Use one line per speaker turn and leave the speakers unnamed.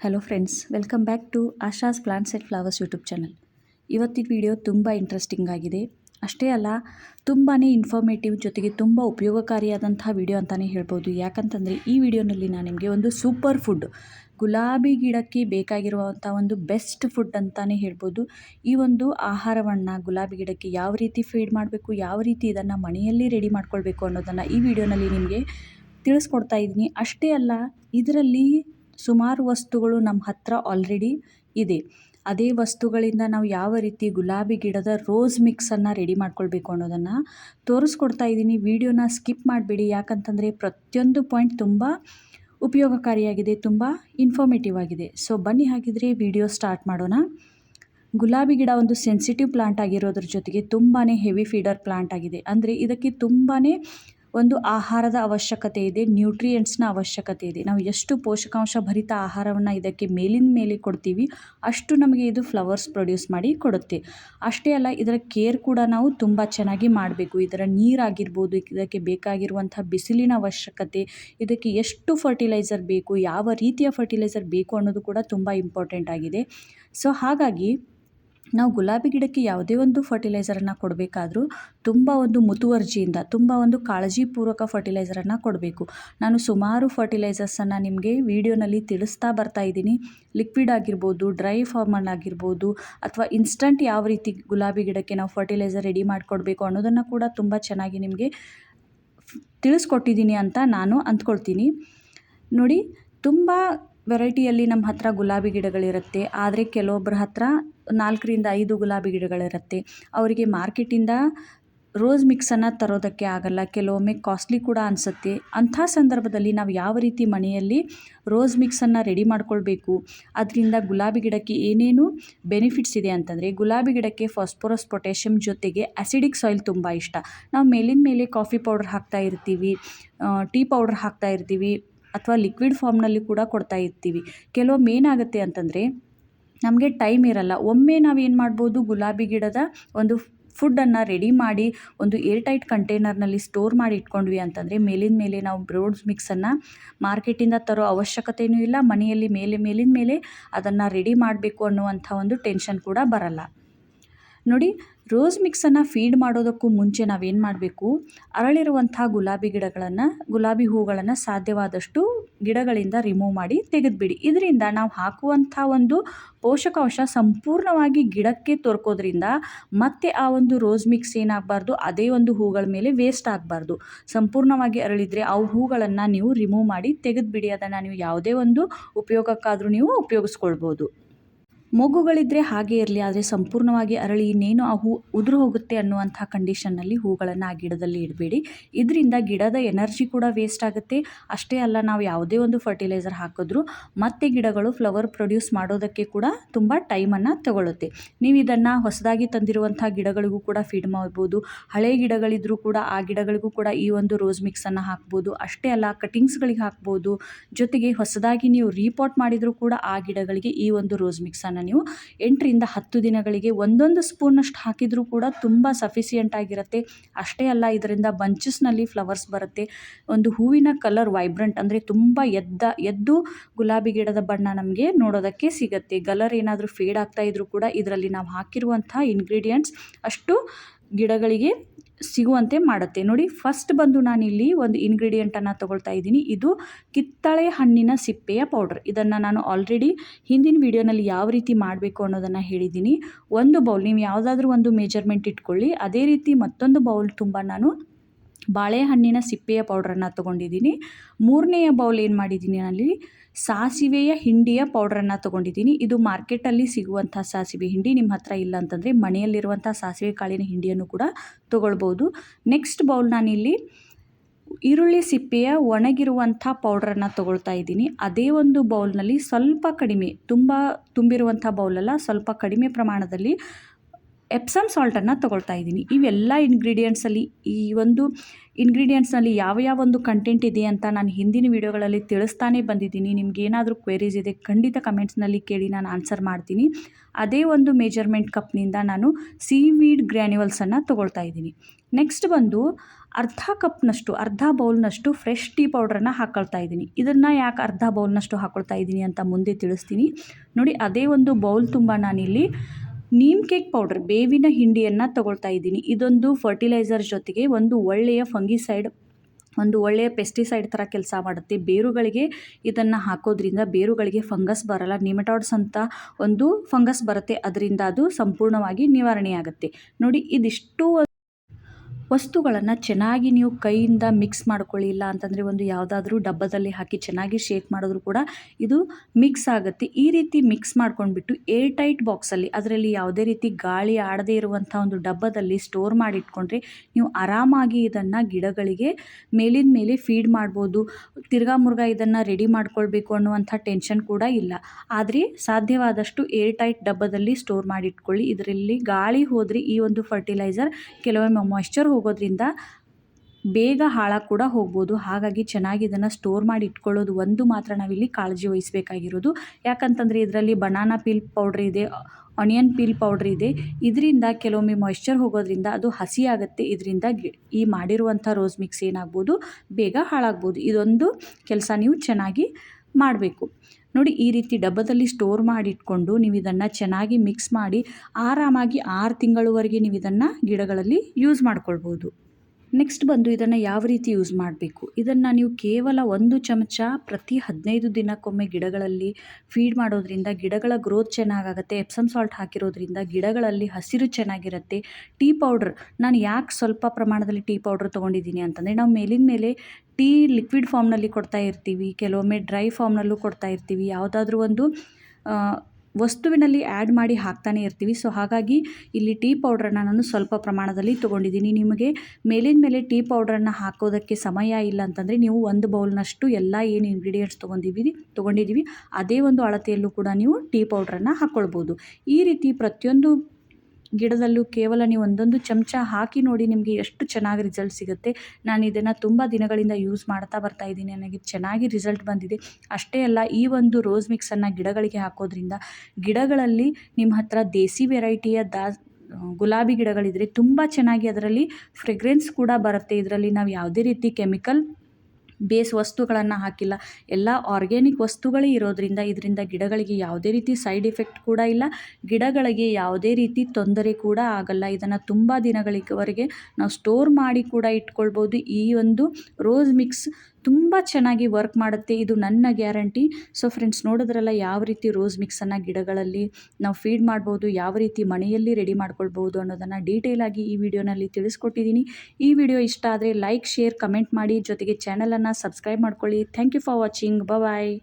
Hello friends welcome back to Asha's plants and flowers YouTube channel ಇವತ್ತಿನ video ತುಂಬ interesting ಆಗಿದೆ. ಅಷ್ಟೇ ಅಲ್ಲ ತುಂಬಾ ಇನ್ಫಾರ್ಮೇಟಿವ್ ಜೊತೆಗೆ ತುಂಬ ಉಪಯೋಗಕಾರಿಯಾದಂಥ ವಿಡಿಯೋ ಅಂತಲೇ ಹೇಳ್ಬೋದು. ಯಾಕಂತಂದರೆ, ಈ ವಿಡಿಯೋನಲ್ಲಿ ನಾನು ನಿಮಗೆ ಒಂದು ಸೂಪರ್ ಫುಡ್ ಗುಲಾಬಿ ಗಿಡಕ್ಕೆ ಬೇಕಾಗಿರುವಂಥ ಒಂದು ಬೆಸ್ಟ್ ಫುಡ್ ಅಂತಲೇ ಹೇಳ್ಬೋದು. ಈ ಒಂದು ಆಹಾರವನ್ನು ಗುಲಾಬಿ ಗಿಡಕ್ಕೆ ಯಾವ ರೀತಿ ಫೀಡ್ ಮಾಡಬೇಕು, ಯಾವ ರೀತಿ ಇದನ್ನು ಮನೆಯಲ್ಲಿ ರೆಡಿ ಮಾಡ್ಕೊಳ್ಬೇಕು ಅನ್ನೋದನ್ನು ಈ ವಿಡಿಯೋನಲ್ಲಿ ನಿಮಗೆ ತಿಳಿಸ್ಕೊಡ್ತಾ ಇದ್ದೀನಿ. ಅಷ್ಟೇ ಅಲ್ಲ, ಇದರಲ್ಲಿ ಸುಮಾರು ವಸ್ತುಗಳು ನಮ್ಮ ಹತ್ರ ಆಲ್ರೆಡಿ ಇದೆ. ಅದೇ ವಸ್ತುಗಳಿಂದ ನಾವು ಯಾವ ರೀತಿ ಗುಲಾಬಿ ಗಿಡದ ರೋಸ್ ಮಿಕ್ಸನ್ನು ರೆಡಿ ಮಾಡ್ಕೊಳ್ಬೇಕು ಅನ್ನೋದನ್ನು ತೋರಿಸ್ಕೊಡ್ತಾ ಇದ್ದೀನಿ. ವಿಡಿಯೋನ ಸ್ಕಿಪ್ ಮಾಡಬೇಡಿ. ಯಾಕಂತಂದರೆ ಪ್ರತಿಯೊಂದು ಪಾಯಿಂಟ್ ತುಂಬ ಉಪಯೋಗಕಾರಿಯಾಗಿದೆ, ತುಂಬ ಇನ್ಫಾರ್ಮೇಟಿವ್ ಆಗಿದೆ. ಸೊ ಬನ್ನಿ ಹಾಗಿದ್ರೆ ವಿಡಿಯೋ ಸ್ಟಾರ್ಟ್ ಮಾಡೋಣ. ಗುಲಾಬಿ ಗಿಡ ಒಂದು ಸೆನ್ಸಿಟಿವ್ ಪ್ಲಾಂಟ್ ಆಗಿರೋದ್ರ ಜೊತೆಗೆ ತುಂಬಾ ಹೆವಿ ಫೀಡರ್ ಪ್ಲಾಂಟ್ ಆಗಿದೆ. ಅಂದರೆ ಇದಕ್ಕೆ ತುಂಬಾ ಒಂದು ಆಹಾರದ ಅವಶ್ಯಕತೆ ಇದೆ ನ್ಯೂಟ್ರಿಯೆಂಟ್ಸ್ನ ಅವಶ್ಯಕತೆ ಇದೆ. ನಾವು ಎಷ್ಟು ಪೋಷಕಾಂಶ ಭರಿತ ಆಹಾರವನ್ನು ಇದಕ್ಕೆ ಮೇಲಿನ ಮೇಲೆ ಕೊಡ್ತೀವಿ, ಅಷ್ಟು ನಮಗೆ ಇದು ಫ್ಲವರ್ಸ್ ಪ್ರೊಡ್ಯೂಸ್ ಮಾಡಿ ಕೊಡುತ್ತೆ. ಅಷ್ಟೇ ಅಲ್ಲ, ಇದರ ಕೇರ್ ಕೂಡ ನಾವು ತುಂಬ ಚೆನ್ನಾಗಿ ಮಾಡಬೇಕು. ಇದರ ನೀರಾಗಿರ್ಬೋದು, ಇದಕ್ಕೆ ಬೇಕಾಗಿರುವಂಥ ಬಿಸಿಲಿನ ಅವಶ್ಯಕತೆ, ಇದಕ್ಕೆ ಎಷ್ಟು ಫರ್ಟಿಲೈಸರ್ ಬೇಕು, ಯಾವ ರೀತಿಯ ಫರ್ಟಿಲೈಸರ್ ಬೇಕು ಅನ್ನೋದು ಕೂಡ ತುಂಬ ಇಂಪಾರ್ಟೆಂಟ್ ಆಗಿದೆ. ಸೊ ಹಾಗಾಗಿ ನಾವು ಗುಲಾಬಿ ಗಿಡಕ್ಕೆ ಯಾವುದೇ ಒಂದು ಫರ್ಟಿಲೈಸರನ್ನು ಕೊಡಬೇಕಾದ್ರೂ ತುಂಬ ಒಂದು ಮುತುವರ್ಜಿಯಿಂದ, ತುಂಬ ಒಂದು ಕಾಳಜಿಪೂರ್ವಕ ಫರ್ಟಿಲೈಸರನ್ನು ಕೊಡಬೇಕು. ನಾನು ಸುಮಾರು ಫರ್ಟಿಲೈಸರ್ಸನ್ನು ನಿಮಗೆ ವಿಡಿಯೋನಲ್ಲಿ ತಿಳಿಸ್ತಾ ಬರ್ತಾ ಇದ್ದೀನಿ. ಲಿಕ್ವಿಡ್ ಆಗಿರ್ಬೋದು ಡ್ರೈ ಫಾರ್ಮಲ್ ಆಗಿರ್ಬೋದು, ಅಥವಾ ಇನ್ಸ್ಟಂಟ್ ಯಾವ ರೀತಿ ಗುಲಾಬಿ ಗಿಡಕ್ಕೆ ನಾವು ಫರ್ಟಿಲೈಸರ್ ರೆಡಿ ಮಾಡಿಕೊಡ್ಬೇಕು ಅನ್ನೋದನ್ನು ಕೂಡ ತುಂಬ ಚೆನ್ನಾಗಿ ನಿಮಗೆ ತಿಳಿಸ್ಕೊಟ್ಟಿದ್ದೀನಿ ಅಂತ ನಾನು ಅಂದ್ಕೊಳ್ತೀನಿ. ನೋಡಿ, ತುಂಬ ವೆರೈಟಿಯಲ್ಲಿ ನಮ್ಮ ಹತ್ತಿರ ಗುಲಾಬಿ ಗಿಡಗಳಿರುತ್ತೆ, ಆದರೆ ಕೆಲವೊಬ್ರ ಹತ್ತಿರ ನಾಲ್ಕರಿಂದ ಐದು ಗುಲಾಬಿ ಗಿಡಗಳಿರುತ್ತೆ. ಅವರಿಗೆ ಮಾರ್ಕೆಟಿಂದ ರೋಸ್ ಮಿಕ್ಸನ್ನು ತರೋದಕ್ಕೆ ಆಗಲ್ಲ, ಕೆಲವೊಮ್ಮೆ ಕಾಸ್ಟ್ಲಿ ಕೂಡ ಅನಿಸುತ್ತೆ. ಅಂಥ ಸಂದರ್ಭದಲ್ಲಿ ನಾವು ಯಾವ ರೀತಿ ಮನೆಯಲ್ಲಿ ರೋಸ್ ಮಿಕ್ಸನ್ನು ರೆಡಿ ಮಾಡ್ಕೊಳ್ಬೇಕು, ಅದರಿಂದ ಗುಲಾಬಿ ಗಿಡಕ್ಕೆ ಏನೇನು ಬೆನಿಫಿಟ್ಸ್ ಇದೆ ಅಂತಂದರೆ, ಗುಲಾಬಿ ಗಿಡಕ್ಕೆ ಫಾಸ್ಫೋರಸ್ ಪೊಟ್ಯಾಷಿಯಮ್ ಜೊತೆಗೆ ಆ್ಯಸಿಡಿಕ್ ಸಾಯಿಲ್ ತುಂಬ ಇಷ್ಟ. ನಾವು ಮೇಲಿನ ಮೇಲೆ ಕಾಫಿ ಪೌಡರ್ ಹಾಕ್ತಾ ಇರ್ತೀವಿ ಟೀ ಪೌಡರ್ ಹಾಕ್ತಾ ಇರ್ತೀವಿ ಅಥವಾ ಲಿಕ್ವಿಡ್ ಫಾರ್ಮ್ನಲ್ಲಿ ಕೂಡ ಕೊಡ್ತಾ ಇರ್ತೀವಿ. ಕೆಲವೊಮ್ಮೆ ಏನಾಗುತ್ತೆ ಅಂತಂದರೆ, ನಮಗೆ ಟೈಮ್ ಇರಲ್ಲ. ಒಮ್ಮೆ ನಾವೇನು ಮಾಡ್ಬೋದು? ಗುಲಾಬಿ ಗಿಡದ ಒಂದು ಫುಡ್ಡನ್ನು ರೆಡಿ ಮಾಡಿ, ಒಂದು ಏರ್ ಟೈಟ್ ಕಂಟೈನರ್ನಲ್ಲಿ ಸ್ಟೋರ್ ಮಾಡಿ ಇಟ್ಕೊಂಡ್ವಿ ಅಂತಂದರೆ, ಮೇಲಿನ ಮೇಲೆ ನಾವು ಬ್ರೋಡ್ಸ್ ಮಿಕ್ಸನ್ನು ಮಾರ್ಕೆಟಿಂದ ತರೋ ಅವಶ್ಯಕತೆಯೂ ಇಲ್ಲ. ಮನೆಯಲ್ಲಿ ಮೇಲೆ, ಮೇಲಿನ ಮೇಲೆ ಅದನ್ನು ರೆಡಿ ಮಾಡಬೇಕು ಅನ್ನುವಂಥ ಒಂದು ಟೆನ್ಷನ್ ಕೂಡ ಬರಲ್ಲ. ನೋಡಿ ರೋಸ್ ಮಿಕ್ಸನ್ನು ಫೀಡ್ ಮಾಡೋದಕ್ಕೂ ಮುಂಚೆ ನಾವೇನು ಮಾಡಬೇಕು? ಅರಳಿರುವಂಥ ಗುಲಾಬಿ ಗಿಡಗಳನ್ನು, ಗುಲಾಬಿ ಹೂಗಳನ್ನು ಸಾಧ್ಯವಾದಷ್ಟು ಗಿಡಗಳಿಂದ ರಿಮೂವ್ ಮಾಡಿ ತೆಗೆದುಬಿಡಿ. ಇದರಿಂದ ನಾವು ಹಾಕುವಂಥ ಒಂದು ಪೋಷಕಾಂಶ ಸಂಪೂರ್ಣವಾಗಿ ಗಿಡಕ್ಕೆ ತೊರ್ಕೋದ್ರಿಂದ ಮತ್ತೆ ಆ ಒಂದು ರೋಸ್ ಮಿಕ್ಸ್ ಏನಾಗಬಾರ್ದು? ಅದೇ ಒಂದು ಹೂಗಳ ಮೇಲೆ ವೇಸ್ಟ್ ಆಗಬಾರ್ದು. ಸಂಪೂರ್ಣವಾಗಿ ಅರಳಿದರೆ ಆ ಹೂಗಳನ್ನು ನೀವು ರಿಮೂವ್ ಮಾಡಿ ತೆಗೆದುಬಿಡಿ. ಅದನ್ನು ನೀವು ಯಾವುದೇ ಒಂದು ಉಪಯೋಗಕ್ಕಾದರೂ ನೀವು ಉಪಯೋಗಿಸ್ಕೊಳ್ಬೋದು. ಮೊಗ್ಗುಗಳಿದ್ದರೆ ಹಾಗೆ ಇರಲಿ, ಆದರೆ ಸಂಪೂರ್ಣವಾಗಿ ಅರಳಿ ಇನ್ನೇನು ಆ ಹೂ ಉದುರು ಹೋಗುತ್ತೆ ಅನ್ನುವಂಥ ಕಂಡೀಷನ್ನಲ್ಲಿ ಹೂಗಳನ್ನು ಆ ಗಿಡದಲ್ಲಿ ಇಡಬೇಡಿ. ಇದರಿಂದ ಗಿಡದ ಎನರ್ಜಿ ಕೂಡ ವೇಸ್ಟ್ ಆಗುತ್ತೆ. ಅಷ್ಟೇ ಅಲ್ಲ, ನಾವು ಯಾವುದೇ ಒಂದು ಫರ್ಟಿಲೈಸರ್ ಹಾಕಿದ್ರು ಮತ್ತೆ ಗಿಡಗಳು ಫ್ಲವರ್ ಪ್ರೊಡ್ಯೂಸ್ ಮಾಡೋದಕ್ಕೆ ಕೂಡ ತುಂಬ ಟೈಮನ್ನು ತಗೊಳ್ಳುತ್ತೆ ನೀವು ಇದನ್ನು ಹೊಸದಾಗಿ ತಂದಿರುವಂಥ ಗಿಡಗಳಿಗೂ ಕೂಡ ಫೀಡ್ ಮಾಡ್ಬೋದು. ಹಳೆ ಗಿಡಗಳಿದ್ರೂ ಕೂಡ ಆ ಗಿಡಗಳಿಗೂ ಕೂಡ ಈ ಒಂದು ರೋಸ್ ಮಿಕ್ಸನ್ನು ಹಾಕ್ಬೋದು. ಅಷ್ಟೇ ಅಲ್ಲ ಕಟಿಂಗ್ಸ್ಗಳಿಗೆ ಹಾಕ್ಬೋದು. ಜೊತೆಗೆ ಹೊಸದಾಗಿ ನೀವು ರೀಪಾಟ್ ಮಾಡಿದರೂ ಕೂಡ ಆ ಗಿಡಗಳಿಗೆ ಈ ಒಂದು ರೋಸ್ ಮಿಕ್ಸನ್ನು ನೀವು ಎಂಟರಿಂದ ಹತ್ತು ದಿನಗಳಿಗೆ ಒಂದೊಂದು ಸ್ಪೂನಷ್ಟು ಹಾಕಿದರೂ ಕೂಡ ತುಂಬ ಸಫಿಸಿಯೆಂಟ್ ಆಗಿರುತ್ತೆ. ಅಷ್ಟೇ ಅಲ್ಲ, ಇದರಿಂದ ಬಂಚಸ್ನಲ್ಲಿ ಫ್ಲವರ್ಸ್ ಬರುತ್ತೆ. ಒಂದು ಹೂವಿನ ಕಲರ್ ವೈಬ್ರೆಂಟ್ ಅಂದರೆ ತುಂಬ ಎದ್ದ, ಎದ್ದು ಗುಲಾಬಿ ಗಿಡದ ಬಣ್ಣ ನಮಗೆ ನೋಡೋದಕ್ಕೆ ಸಿಗುತ್ತೆ. ಕಲರ್ ಏನಾದರೂ ಫೇಡ್ ಆಗ್ತಾ ಇದ್ರೂ ಕೂಡ ಇದರಲ್ಲಿ ನಾವು ಹಾಕಿರುವಂಥ ಇಂಗ್ರೀಡಿಯೆಂಟ್ಸ್ ಅಷ್ಟು ಗಿಡಗಳಿಗೆ ಸಿಗುವಂತೆ ಮಾಡುತ್ತೆ. ನೋಡಿ ಫಸ್ಟ್ ಬಂದು ನಾನಿಲ್ಲಿ ಒಂದು ಇಂಗ್ರೀಡಿಯೆಂಟನ್ನು ತೊಗೊಳ್ತಾ ಇದ್ದೀನಿ. ಇದು ಕಿತ್ತಳೆ ಹಣ್ಣಿನ ಸಿಪ್ಪೆಯ ಪೌಡರ್ ಇದನ್ನು ನಾನು ಆಲ್ರೆಡಿ ಹಿಂದಿನ ವಿಡಿಯೋನಲ್ಲಿ ಯಾವ ರೀತಿ ಮಾಡಬೇಕು ಅನ್ನೋದನ್ನು ಹೇಳಿದ್ದೀನಿ. ಒಂದು ಬೌಲ್ ನೀವು ಯಾವುದಾದ್ರೂ ಒಂದು ಮೆಜರ್ಮೆಂಟ್ ಇಟ್ಕೊಳ್ಳಿ. ಅದೇ ರೀತಿ ಮತ್ತೊಂದು ಬೌಲ್ ತುಂಬ ನಾನು ಬಾಳೆಹಣ್ಣಿನ ಸಿಪ್ಪೆಯ ಪೌಡ್ರನ್ನು ತೊಗೊಂಡಿದ್ದೀನಿ. ಮೂರನೆಯ ಬೌಲ್ ಏನು ಮಾಡಿದ್ದೀನಿ ಅಲ್ಲಿ? ಸಾಸಿವೆಯ ಹಿಂಡಿಯ ಪೌಡ್ರನ್ನು ತೊಗೊಂಡಿದ್ದೀನಿ. ಇದು ಮಾರ್ಕೆಟಲ್ಲಿ ಸಿಗುವಂಥ ಸಾಸಿವೆ ಹಿಂಡಿ. ನಿಮ್ಮ ಹತ್ರ ಇಲ್ಲ ಅಂತಂದರೆ ಮನೆಯಲ್ಲಿರುವಂಥ ಸಾಸಿವೆ ಕಾಳಿನ ಹಿಂಡಿಯನ್ನು ಕೂಡ ತೊಗೊಳ್ಬೋದು. ನೆಕ್ಸ್ಟ್ ಬೌಲ್ ನಾನಿಲ್ಲಿ ಈರುಳ್ಳಿ ಸಿಪ್ಪೆಯ ಒಣಗಿರುವಂಥ ಪೌಡ್ರನ್ನು ತೊಗೊಳ್ತಾ ಇದ್ದೀನಿ. ಅದೇ ಒಂದು ಬೌಲ್ನಲ್ಲಿ ಸ್ವಲ್ಪ ಕಡಿಮೆ, ತುಂಬ ತುಂಬಿರುವಂಥ ಬೌಲಲ್ಲ, ಸ್ವಲ್ಪ ಕಡಿಮೆ ಪ್ರಮಾಣದಲ್ಲಿ ಎಪ್ಸಮ್ ಸಾಲ್ಟನ್ನು ತೊಗೊಳ್ತಾ ಇದ್ದೀನಿ. ಇವೆಲ್ಲ ಇಂಗ್ರೀಡಿಯೆಂಟ್ಸಲ್ಲಿ ಈ ಒಂದು ಇಂಗ್ರೀಡಿಯೆಂಟ್ಸ್ನಲ್ಲಿ ಯಾವ ಯಾವ ಒಂದು ಕಂಟೆಂಟ್ ಇದೆ ಅಂತ ನಾನು ಹಿಂದಿನ ವೀಡಿಯೋಗಳಲ್ಲಿ ತಿಳಿಸ್ತಾನೆ ಬಂದಿದ್ದೀನಿ. ನಿಮ್ಗೆ ಏನಾದರೂ ಕ್ವೆರೀಸ್ ಇದೆ, ಖಂಡಿತ ಕಮೆಂಟ್ಸ್ನಲ್ಲಿ ಕೇಳಿ ನಾನು ಆನ್ಸರ್ ಮಾಡ್ತೀನಿ. ಅದೇ ಒಂದು ಮೇಜರ್ಮೆಂಟ್ ಕಪ್ನಿಂದ ನಾನು ಸೀವೀಡ್ ಗ್ರ್ಯಾನ್ಯುವಲ್ಸನ್ನು ತೊಗೊಳ್ತಾ ಇದ್ದೀನಿ. ನೆಕ್ಸ್ಟ್ ಬಂದು ಅರ್ಧ ಕಪ್ನಷ್ಟು ಅರ್ಧ ಬೌಲ್ನಷ್ಟು ಫ್ರೆಶ್ ಟೀ ಪೌಡ್ರನ್ನು ಹಾಕ್ಕೊಳ್ತಾ ಇದ್ದೀನಿ. ಇದನ್ನು ಯಾಕೆ ಅರ್ಧ ಬೌಲ್ನಷ್ಟು ಹಾಕ್ಕೊಳ್ತಾ ಇದ್ದೀನಿ ಅಂತ ಮುಂದೆ ತಿಳಿಸ್ತೀನಿ. ನೋಡಿ, ಅದೇ ಒಂದು ಬೌಲ್ ತುಂಬ ನಾನಿಲ್ಲಿ ನೀಮ್ ಕೇಕ್ ಪೌಡರ್ ಬೇವಿನ ಹಿಂಡಿಯನ್ನು ತಗೊಳ್ತಾ ಇದ್ದೀನಿ. ಇದೊಂದು ಫರ್ಟಿಲೈಸರ್ ಜೊತೆಗೆ ಒಂದು ಒಳ್ಳೆಯ ಫಂಗಿಸೈಡ್, ಒಂದು ಒಳ್ಳೆಯ ಪೆಸ್ಟಿಸೈಡ್ ಥರ ಕೆಲಸ ಮಾಡುತ್ತೆ. ಬೇರುಗಳಿಗೆ ಇದನ್ನು ಹಾಕೋದ್ರಿಂದ ಬೇರುಗಳಿಗೆ ಫಂಗಸ್ ಬರಲ್ಲ. ನಿಮಟಾಡ್ಸ್ ಅಂತ ಒಂದು ಫಂಗಸ್ ಬರುತ್ತೆ. ಅದರಿಂದ ಅದು ಸಂಪೂರ್ಣವಾಗಿ ನಿವಾರಣೆಯಾಗುತ್ತೆ. ನೋಡಿ, ಇದಿಷ್ಟು ವಸ್ತುಗಳನ್ನು ಚೆನ್ನಾಗಿ ನೀವು ಕೈಯಿಂದ ಮಿಕ್ಸ್ ಮಾಡ್ಕೊಳ್ಳಿ, ಇಲ್ಲ ಅಂತಂದರೆ ಒಂದು ಯಾವುದಾದ್ರೂ ಡಬ್ಬದಲ್ಲಿ ಹಾಕಿ ಚೆನ್ನಾಗಿ ಶೇಕ್ ಮಾಡಿದ್ರು ಕೂಡ ಇದು ಮಿಕ್ಸ್ ಆಗುತ್ತೆ. ಈ ರೀತಿ ಮಿಕ್ಸ್ ಮಾಡ್ಕೊಂಡ್ಬಿಟ್ಟು ಏರ್ ಟೈಟ್ ಬಾಕ್ಸಲ್ಲಿ, ಅದರಲ್ಲಿ ಯಾವುದೇ ರೀತಿ ಗಾಳಿ ಆಡದೇ ಇರುವಂಥ ಒಂದು ಡಬ್ಬದಲ್ಲಿ ಸ್ಟೋರ್ ಮಾಡಿಟ್ಕೊಂಡ್ರೆ ನೀವು ಆರಾಮಾಗಿ ಇದನ್ನು ಗಿಡಗಳಿಗೆ ಮೇಲಿನ ಮೇಲೆ ಫೀಡ್ ಮಾಡ್ಬೋದು. ತಿರ್ಗಾ ಮುರ್ಗ ಇದನ್ನು ರೆಡಿ ಮಾಡ್ಕೊಳ್ಬೇಕು ಅನ್ನುವಂಥ ಟೆನ್ಷನ್ ಕೂಡ ಇಲ್ಲ. ಆದರೆ ಸಾಧ್ಯವಾದಷ್ಟು ಏರ್ ಟೈಟ್ ಡಬ್ಬದಲ್ಲಿ ಸ್ಟೋರ್ ಮಾಡಿಟ್ಕೊಳ್ಳಿ. ಇದರಲ್ಲಿ ಗಾಳಿ ಹೋದರೆ ಈ ಒಂದು ಫರ್ಟಿಲೈಸರ್ ಕೆಲವೊಮ್ಮೆ ಮಾಯ್ಶ್ಚರ್ ಹೋಗೋದ್ರಿಂದ ಬೇಗ ಹಾಳಾಗಿ ಕೂಡ ಹೋಗ್ಬೋದು. ಹಾಗಾಗಿ ಚೆನ್ನಾಗಿ ಇದನ್ನು ಸ್ಟೋರ್ ಮಾಡಿ ಇಟ್ಕೊಳ್ಳೋದು ಒಂದು ಮಾತ್ರ ನಾವಿಲ್ಲಿ ಕಾಳಜಿ ವಹಿಸಬೇಕಾಗಿರೋದು. ಯಾಕಂತಂದರೆ ಇದರಲ್ಲಿ ಬನಾನಾ ಪೀಲ್ ಪೌಡ್ರ್ ಇದೆ ಆನಿಯನ್ ಪೀಲ್ ಪೌಡ್ರ್ ಇದೆ. ಇದರಿಂದ ಕೆಲವೊಮ್ಮೆ ಮಾಯ್ಶ್ಚರ್ ಹೋಗೋದ್ರಿಂದ ಅದು ಹಸಿ ಆಗುತ್ತೆ. ಇದರಿಂದ ಈ ಮಾಡಿರುವಂಥ ರೋಸ್ ಮಿಕ್ಸ್ ಏನಾಗ್ಬೋದು, ಬೇಗ ಹಾಳಾಗ್ಬೋದು. ಇದೊಂದು ಕೆಲಸ ನೀವು ಚೆನ್ನಾಗಿ ಮಾಡಬೇಕು. ನೋಡಿ, ಈ ರೀತಿ ಡಬ್ಬದಲ್ಲಿ ಸ್ಟೋರ್ ಮಾಡಿಟ್ಕೊಂಡು ನೀವು ಇದನ್ನು ಚೆನ್ನಾಗಿ ಮಿಕ್ಸ್ ಮಾಡಿ, ಆರಾಮಾಗಿ ಆರು ತಿಂಗಳವರೆಗೆ ನೀವು ಇದನ್ನು ಗಿಡಗಳಲ್ಲಿ ಯೂಸ್ ಮಾಡ್ಕೊಳ್ಬೋದು. ನೆಕ್ಸ್ಟ್ ಬಂದು ಇದನ್ನು ಯಾವ ರೀತಿ ಯೂಸ್ ಮಾಡಬೇಕು? ಇದನ್ನು ನೀವು ಕೇವಲ ಒಂದು ಚಮಚ ಪ್ರತಿ ಹದಿನೈದು ದಿನಕ್ಕೊಮ್ಮೆ ಗಿಡಗಳಲ್ಲಿ ಫೀಡ್ ಮಾಡೋದ್ರಿಂದ ಗಿಡಗಳ ಗ್ರೋತ್ ಚೆನ್ನಾಗಾಗುತ್ತೆ ಎಪ್ಸಮ್ ಸಾಲ್ಟ್ ಹಾಕಿರೋದ್ರಿಂದ ಗಿಡಗಳಲ್ಲಿ ಹಸಿರು ಚೆನ್ನಾಗಿರುತ್ತೆ. ಟೀ ಪೌಡ್ರ್ ನಾನು ಯಾಕೆ ಸ್ವಲ್ಪ ಪ್ರಮಾಣದಲ್ಲಿ ಟೀ ಪೌಡ್ರ್ ತೊಗೊಂಡಿದ್ದೀನಿ ಅಂತಂದರೆ, ನಾವು ಮೇಲಿನ ಮೇಲೆ ಟೀ ಲಿಕ್ವಿಡ್ ಫಾರ್ಮ್ನಲ್ಲಿ ಕೊಡ್ತಾ ಇರ್ತೀವಿ, ಕೆಲವೊಮ್ಮೆ ಡ್ರೈ ಫಾರ್ಮ್ನಲ್ಲೂ ಕೊಡ್ತಾ ಇರ್ತೀವಿ. ಯಾವುದಾದ್ರೂ ಒಂದು ವಸ್ತುವಿನಲ್ಲಿ ಆ್ಯಡ್ ಮಾಡಿ ಹಾಕ್ತಾನೆ ಇರ್ತೀವಿ. ಸೊ ಹಾಗಾಗಿ ಇಲ್ಲಿ ಟೀ ಪೌಡ್ರನ್ನ ನಾನು ಸ್ವಲ್ಪ ಪ್ರಮಾಣದಲ್ಲಿ ತೊಗೊಂಡಿದ್ದೀನಿ. ನಿಮಗೆ ಮೇಲಿನ ಮೇಲೆ ಟೀ ಪೌಡ್ರನ್ನು ಹಾಕೋದಕ್ಕೆ ಸಮಯ ಇಲ್ಲ ಅಂತಂದರೆ ನೀವು ಒಂದು ಬೌಲ್ನಷ್ಟು ಎಲ್ಲ ಏನು ಇಂಗ್ರೀಡಿಯೆಂಟ್ಸ್ ತೊಗೊಂಡಿದ್ದೀವಿ ತೊಗೊಂಡಿದ್ದೀವಿ, ಅದೇ ಒಂದು ಅಳತೆಯಲ್ಲೂ ಕೂಡ ನೀವು ಟೀ ಪೌಡ್ರನ್ನು ಹಾಕ್ಕೊಳ್ಬೋದು ಈ ರೀತಿ ಪ್ರತಿಯೊಂದು ಗಿಡದಲ್ಲೂ ಕೇವಲ ನೀವು ಒಂದೊಂದು ಚಮಚ ಹಾಕಿ ನೋಡಿ ನಿಮಗೆ ಎಷ್ಟು ಚೆನ್ನಾಗಿ ರಿಸಲ್ಟ್ ಸಿಗುತ್ತೆ. ನಾನು ಇದನ್ನು ತುಂಬ ದಿನಗಳಿಂದ ಯೂಸ್ ಮಾಡ್ತಾ ಬರ್ತಾ ಇದ್ದೀನಿ. ನನಗೆ ಚೆನ್ನಾಗಿ ರಿಸಲ್ಟ್ ಬಂದಿದೆ. ಅಷ್ಟೇ ಅಲ್ಲ, ಈ ಒಂದು ರೋಸ್ ಮಿಕ್ಸನ್ನು ಗಿಡಗಳಿಗೆ ಹಾಕೋದ್ರಿಂದ ಗಿಡಗಳಲ್ಲಿ ನಿಮ್ಮ ಹತ್ರ ದೇಸಿ ವೆರೈಟಿಯ ದಾ, ಗುಲಾಬಿ ಗಿಡಗಳಿದ್ರೆ ತುಂಬ ಚೆನ್ನಾಗಿ ಅದರಲ್ಲಿ ಫ್ರೆಗ್ರೆನ್ಸ್ ಕೂಡ ಬರುತ್ತೆ. ಇದರಲ್ಲಿ ನಾವು ಯಾವುದೇ ರೀತಿ ಕೆಮಿಕಲ್ ಬೇಸ್ ವಸ್ತುಗಳನ್ನು ಹಾಕಿಲ್ಲ. ಎಲ್ಲ ಆರ್ಗ್ಯಾನಿಕ್ ವಸ್ತುಗಳೇ ಇರೋದರಿಂದ ಇದರಿಂದ ಗಿಡಗಳಿಗೆ ಯಾವುದೇ ರೀತಿ ಸೈಡ್ ಎಫೆಕ್ಟ್ ಕೂಡ ಇಲ್ಲ. ಗಿಡಗಳಿಗೆ ಯಾವುದೇ ರೀತಿ ತೊಂದರೆ ಕೂಡ ಆಗಲ್ಲ. ಇದನ್ನು ತುಂಬ ದಿನಗಳಿವರೆಗೆ ನಾವು ಸ್ಟೋರ್ ಮಾಡಿ ಕೂಡ ಇಟ್ಕೊಳ್ಬೋದು. ಈ ಒಂದು ರೋಸ್ ಮಿಕ್ಸ್ ತುಂಬ ಚೆನ್ನಾಗಿ ವರ್ಕ್ ಮಾಡುತ್ತೆ. ಇದು ನನ್ನ ಗ್ಯಾರಂಟಿ ಸೊ ಫ್ರೆಂಡ್ಸ್ ನೋಡಿದ್ರಲ್ಲ ಯಾವ ರೀತಿ ರೋಸ್ ಮಿಕ್ಸನ್ನು ಗಿಡಗಳಲ್ಲಿ ನಾವು ಫೀಡ್ ಮಾಡ್ಬೋದು, ಯಾವ ರೀತಿ ಮನೆಯಲ್ಲಿ ರೆಡಿ ಮಾಡ್ಕೊಳ್ಬೋದು ಅನ್ನೋದನ್ನು ಡೀಟೇಲಾಗಿ ಈ ವಿಡಿಯೋನಲ್ಲಿ ತಿಳಿಸ್ಕೊಟ್ಟಿದ್ದೀನಿ ಈ ವಿಡಿಯೋ ಇಷ್ಟ ಆದರೆ ಲೈಕ್ ಶೇರ್ ಕಮೆಂಟ್ ಮಾಡಿ. ಜೊತೆಗೆ ಚಾನಲನ್ನು ಸಬ್ಸ್ಕ್ರೈಬ್ ಮಾಡ್ಕೊಳ್ಳಿ. Thank you for watching bye